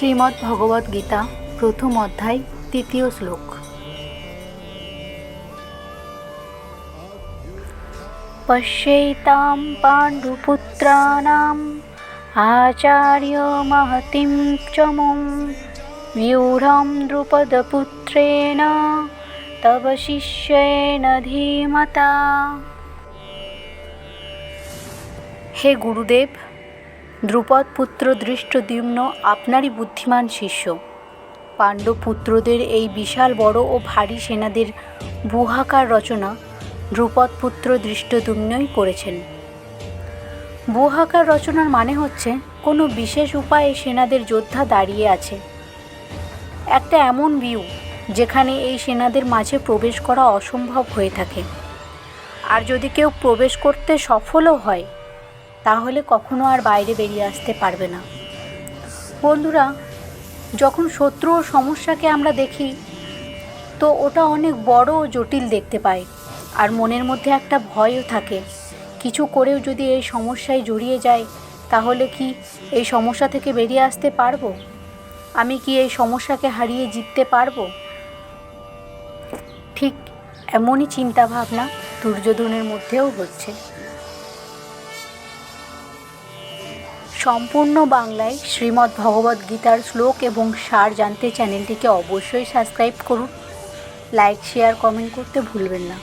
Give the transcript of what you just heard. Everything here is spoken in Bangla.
শ্রীমদ্ ভগবদ গীতা, প্রথম অধ্যায়, তৃতীয় শ্লোক। পশ্যেতাম পাণ্ডুপুত্রাণাম আচার্য মহতিম চমুম व्यूढं द्रुपदपुत्रेण তব শিষ্যেন ধীমতা। হে গুরুদেব দ্রুপদ পুত্র দৃষ্টদ্যুম্ন আপনারই বুদ্ধিমান শিষ্য। পাণ্ডবপুত্রদের এই বিশাল বড় ও ভারী সেনাদের বুহাকার রচনা দ্রুপদ পুত্র দৃষ্টদ্যুম্নই করেছেন। বুহাকার রচনার মানে হচ্ছে, কোনো বিশেষ উপায়ে সেনাদের যোদ্ধা দাঁড়িয়ে আছে। একটা এমন ভিউ, যেখানে এই সেনাদের মাঝে প্রবেশ করা অসম্ভব হয়ে থাকে। আর যদি কেউ প্রবেশ করতে সফলও হয় তাহলে কখনো আর বাইরে বেরিয়ে আসতে পারবে না। বন্ধুরা, যখন শত্রু ও সমস্যাকে আমরা দেখি, তো ওটা অনেক বড় ও জটিল দেখতে পাই আর মনের মধ্যে একটা ভয়ও থাকে। কিছু করেও যদি এই সমস্যায় জড়িয়ে যায়, তাহলে কি এই সমস্যা থেকে বেরিয়ে আসতে পারব? আমি কি এই সমস্যাকে হারিয়ে জিততে পারব? ঠিক এমনই চিন্তাভাবনা দুর্যোধনের মধ্যেও হচ্ছে। সম্পূর্ণ বাংলায় শ্রীমদ্ ভগবদ্ গীতার শ্লোক এবং সার জানতে চ্যানেলটিকে অবশ্যই সাবস্ক্রাইব করুন। লাইক, শেয়ার, কমেন্ট করতে ভুলবেন না।